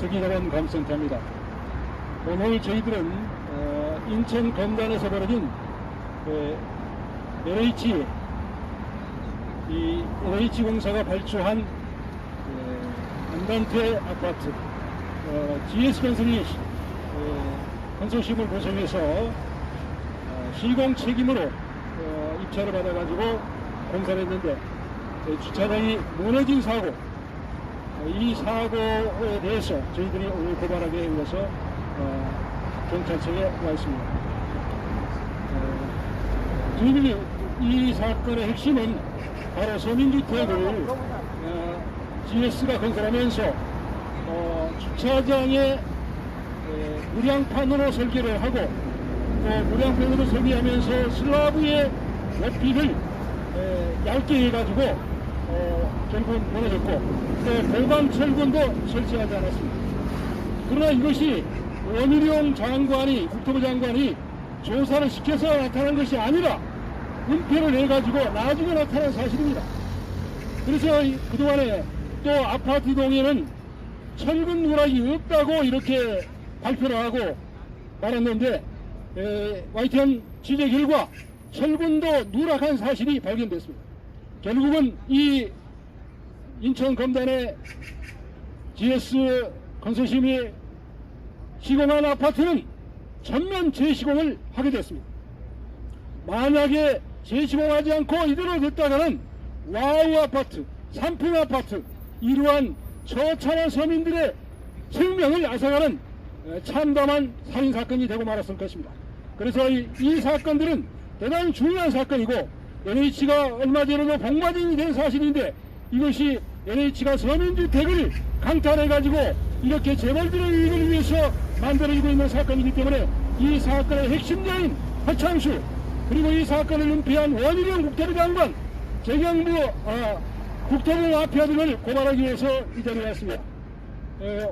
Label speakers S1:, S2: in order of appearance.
S1: 특이다른 감센터입니다. 오늘 저희들은 어, 인천 검단에서 벌어진 그 LH 이 LH 공사가 발주한 그 안단태 아파트 어, GS 건설이 어, 건설심을 구성해서 어, 시공 책임으로 어, 입찰을 받아가지고 공사를 했는데 그 주차장이 무너진 사고 어, 이 사고에 대해서 저희들이 오늘 고발하기 위해서 어, 경찰청에 와 있습니다. 어, 저희들이 이 사건의 핵심은 바로 서민주택을 어, GS가 건설하면서 어, 주차장에 에, 무량판으로 설계를 하고 또 무량판으로 설계하면서 슬라브의 높이를 에, 얇게 해가지고 어, 결국은 무너졌고 또 보강 철근도 설치하지 않았습니다. 그러나 이것이 원희룡 장관이 국토부 장관이 조사를 시켜서 나타난 것이 아니라 은폐를 해가지고 나중에 나타난 사실입니다. 그래서 이- 그동안에 또 아파트 동에는 철근 누락이 없다고 이렇게 발표를 하고 말았는데 에, YTN 취재 결과 철근도 누락한 사실이 발견됐습니다. 결국은 이 인천 검단의 GS 건설심이 시공한 아파트는 전면 재시공을 하게 됐습니다. 만약에 재시공하지 않고 이대로 됐다가는 와우 아파트, 삼풍 아파트 이러한 처참한 서민들의 생명을 앗아가는 에, 참담한 살인 사건이 되고 말았을 것입니다. 그래서 이, 이 사건들은 대단히 중요한 사건이고 NH가 얼마 전에도 복마진이 된 사실인데 이것이 NH가 서민주택을 강탈해가지고 이렇게 재벌들의 이익을 위해서 만들어지고 있는 사건이기 때문에 이 사건의 핵심자인 하창수 그리고 이 사건을 은폐한 원희룡 국토부 장관 재경부 아, 국토부 마피아들을 고발하기 위해서 이 자리에 왔습니다. 에,